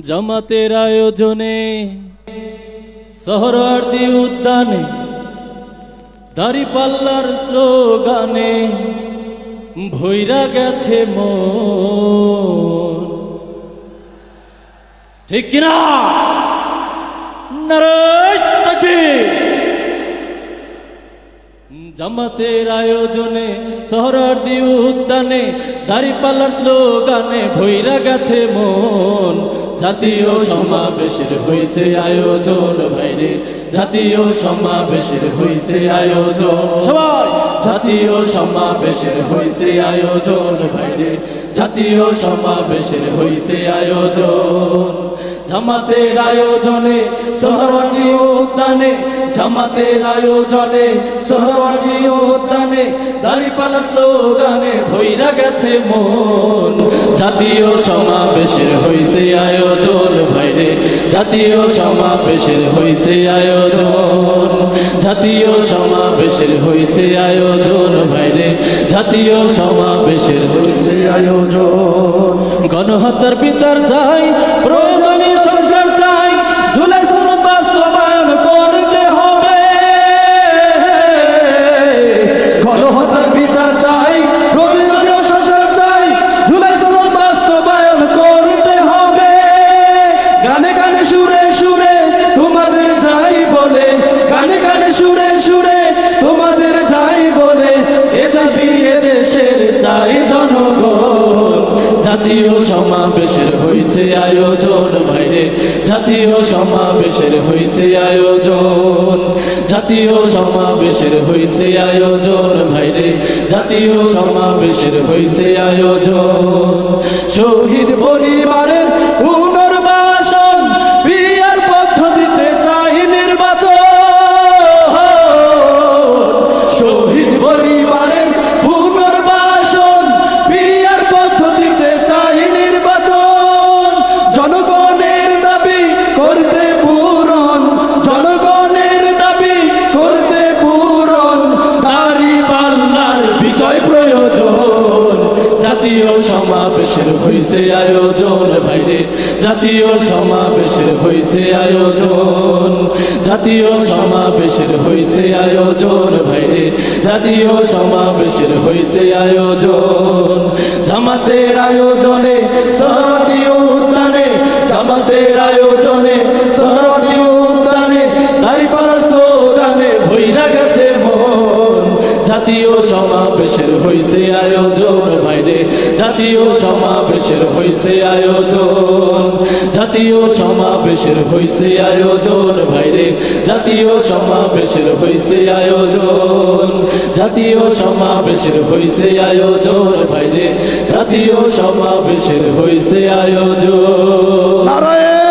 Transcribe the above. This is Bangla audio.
জামাতের আয়োজনে শহরার্দি উদ্যানে দাড়িপাল্লার স্লোগানে ভৈরা গেছে মন। ঠিক কিনা? জামাতের আয়োজনে শহরার্দি উদ্যানে দাড়িপাল্লার স্লোগানে ভৈরা গেছে মন। জাতীয় সমাবেশের হয়েছে আয়োজন ভাইরে। জাতীয় সমাবেশের হয়েছে আয়োজন। সবাই! জাতীয় সমাবেশের হয়েছে আয়োজন ভাইরে। জাতীয় সমাবেশের হইছে আয়োজন। জামাতের আয়োজনে সহরওয়ার্দী উদ্যানে, জামাতের আয়োজনে সহরওয়ার্দী উদ্যানে, দাড়িপালা স্লোগানে ভৈরা গেছে মন। জাতীয় সমাবেশের হইছে আয়োজন, ভাইরে, জাতীয় সমাবেশের হইছে আয়োজন। জাতীয় সমাবেশের হইছে আয়োজন, ভাইরে, জাতীয় সমাবেশের হইছে আয়োজন। গণহত্যার বিচার চাই প্রয়োজনীয় সংস্কার চাই, জুলাই সনদ বাস্তবায়ন করতে হবে। গণহত্যার বিচার চাই, প্রয়োজনীয় সংসার চাই, জুলাই সনদ বাস্তবায়ন করতে হবে। গানে গানে সুরে সমাবেশের হইছে আয়োজন ভাইরে জাতীয় সমাবেশের হইছে আয়োজন। জাতীয় সমাবেশের হইছে আয়োজন ভাইরে জাতীয় সমাবেশের হইছে আয়োজন। শহীদ পরিবারের জাতীয় সমাবেশের হইছে আয়োজন ভাইরে জাতীয় সমাবেশের হইছে আয়োজন। জাতীয় সমাবেশের হইছে আয়োজন ভাইরে জাতীয় সমাবেশের হইছে আয়োজন। জামাতের আয়োজনে সরদি উদ্যানে, জামাতের আয়োজনে সরদি উদ্যানে দাঁড়িপাড়া স্লোগানে ভইরা গেছে মন। জাতীয় সমাবেশের হইছে আয়োজন। জাতীয় সমাবেশের হইছে আয়োজন। জাতীয় সমাবেশের হইছে আয়োজন, ভাইরে। জাতীয় সমাবেশের হইছে আয়োজন। জাতীয় সমাবেশের হইছে আয়োজন, ভাইরে। জাতীয় সমাবেশের হইছে আয়োজন। নারায়ণ